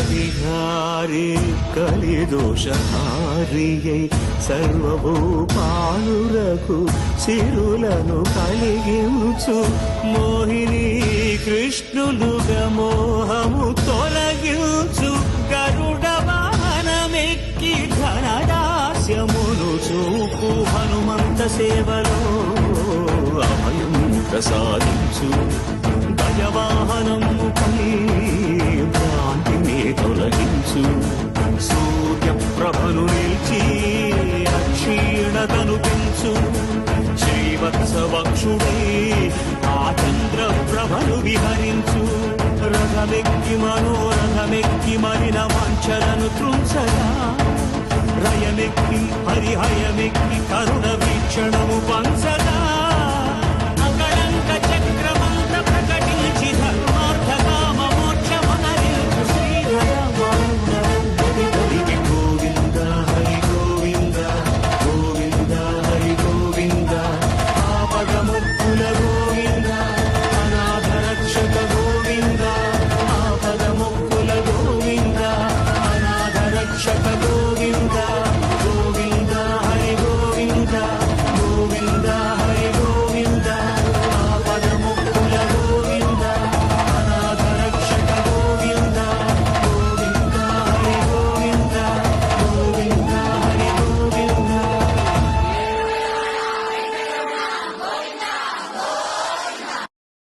విషవిహారి కలిదోషహారియై సర్వభూపాలురకు సిరులను కలిగించు. మోహిని కృష్ణులుగా మోహము తొలగించు. గరుడ వాహనమెక్కి ధనదాస్యమును చూపు. హనుమంత సేవలో అభయం ప్రసాదించు. సూర్యప్రభను నిలిచి అక్షీణతను పెంచు. శ్రీవత్సవక్షుడే ఆ చంద్ర ప్రభను విహరించు. రథమెక్కి మనోరథమెక్కి మరిన వాంఛలను త్రుంచగా రయమెక్కి హరిహయమెక్కి కరుణ వీక్షణము